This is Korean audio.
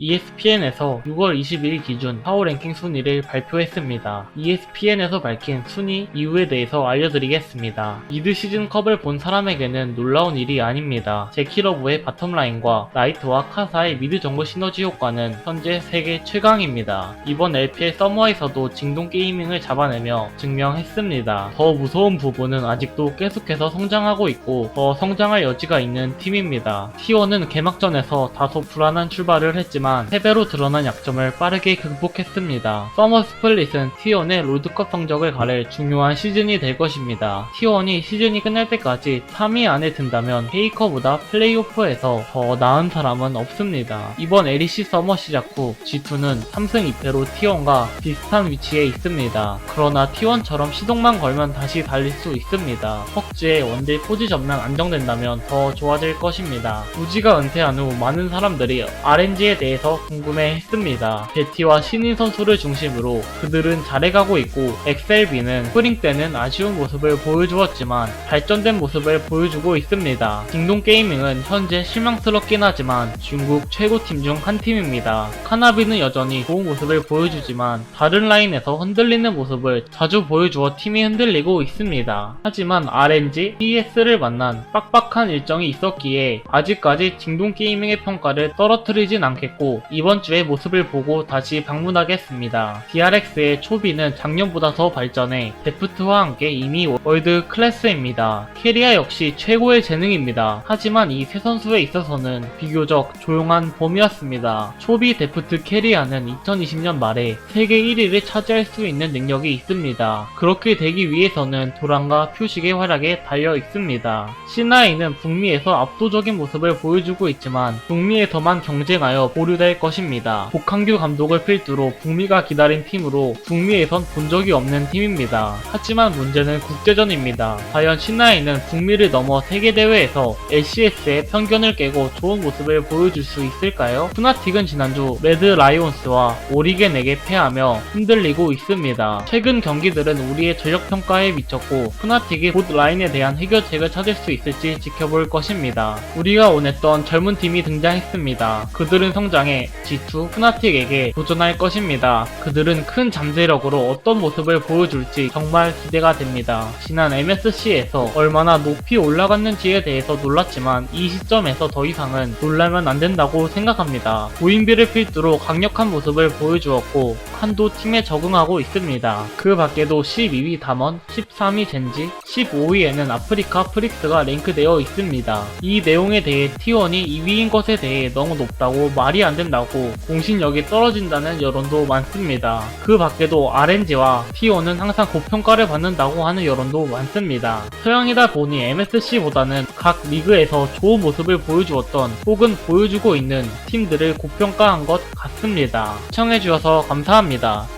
ESPN에서 6월 22일 기준 파워 랭킹 순위를 발표했습니다. ESPN에서 밝힌 순위 이유에 대해서 알려드리겠습니다. 미드 시즌 컵을 본 사람에게는 놀라운 일이 아닙니다. 제키러브의 바텀라인과 나이트와 카사의 미드 정글 시너지 효과는 현재 세계 최강입니다. 이번 LPL 서머에서도 징동 게이밍을 잡아내며 증명했습니다. 더 무서운 부분은 아직도 계속해서 성장하고 있고 더 성장할 여지가 있는 팀입니다. T1은 개막전에서 다소 불안한 출발을 했지만 3배로 드러난 약점을 빠르게 극복했습니다. 서머 스플릿은 T1의 롤드컵 성적을 가릴 중요한 시즌이 될 것입니다. T1이 시즌이 끝날 때까지 3위 안에 든다면 페이커보다 플레이오프에서 더 나은 사람은 없습니다. 이번 LEC 서머 시작 후 G2는 3승 2패로 T1과 비슷한 위치에 있습니다. 그러나 T1처럼 시동만 걸면 다시 달릴 수 있습니다. 헉즈의 원딜 포지션만 안정된다면 더 좋아질 것입니다. 우지가 은퇴한 후 많은 사람들이 RNG에 대해 서 궁금해했습니다. 베티와 신인 선수를 중심으로 그들은 잘해가고 있고 엑셀비는 스프링 때는 아쉬운 모습을 보여주었지만 발전된 모습을 보여주고 있습니다. 딩동 게이밍은 현재 실망스럽긴 하지만 중국 최고팀 중 한 팀입니다. 카나비는 여전히 좋은 모습을 보여주지만 다른 라인에서 흔들리는 모습을 자주 보여주어 팀이 흔들리고 있습니다. 하지만 RNG, ES를 만난 빡빡한 일정이 있었기에 아직까지 딩동 게이밍의 평가를 떨어뜨리진 않겠고 이번 주의 모습을 보고 다시 방문하겠습니다. DRX의 초비는 작년보다 더 발전해 데프트와 함께 이미 월드 클래스입니다. 캐리아 역시 최고의 재능입니다. 하지만 이 세 선수에 있어서는 비교적 조용한 봄이었습니다. 초비 데프트 캐리아는 2020년 말에 세계 1위를 차지할 수 있는 능력이 있습니다. 그렇게 되기 위해서는 도란과 표식의 활약에 달려 있습니다. 시나이는 북미에서 압도적인 모습을 보여주고 있지만 북미에서만 경쟁하여 보류 될 것입니다. 복한규 감독을 필두로 북미가 기다린 팀으로 북미에선 본 적이 없는 팀입니다. 하지만 문제는 국제전입니다. 과연 신나이는 북미를 넘어 세계대회에서 LCS의 편견을 깨고 좋은 모습을 보여줄 수 있을까요? 푸나틱은 지난주 레드 라이온스와 오리겐에게 패하며 흔들리고 있습니다. 최근 경기들은 우리의 전력 평가에 미쳤고 푸나틱이 곧 라인에 대한 해결책을 찾을 수 있을지 지켜볼 것입니다. 우리가 원했던 젊은 팀이 등장했습니다. 그들은 성장해 G2 푸나틱에게 도전할 것입니다. 그들은 큰 잠재력으로 어떤 모습을 보여줄지 정말 기대가 됩니다. 지난 MSC에서 얼마나 높이 올라갔는지에 대해서 놀랐지만 이 시점에서 더 이상은 놀라면 안 된다고 생각합니다. 고인비를 필두로 강력한 모습을 보여주었고 한도 팀에 적응하고 있습니다. 그 밖에도 12위 담원, 13위 젠지, 15위에는 아프리카 프릭스가 랭크되어 있습니다. 이 내용에 대해 T1이 2위인 것에 대해 너무 높다고 말이 안 된다고 공신력이 떨어진다는 여론도 많습니다. 그 밖에도 RNG와 T1은 항상 고평가를 받는다고 하는 여론도 많습니다. 서양이다 보니 MSC보다는 각 리그에서 좋은 모습을 보여주었던 혹은 보여주고 있는 팀들을 고평가한 것 같 습니다. 시청해주셔서 감사합니다.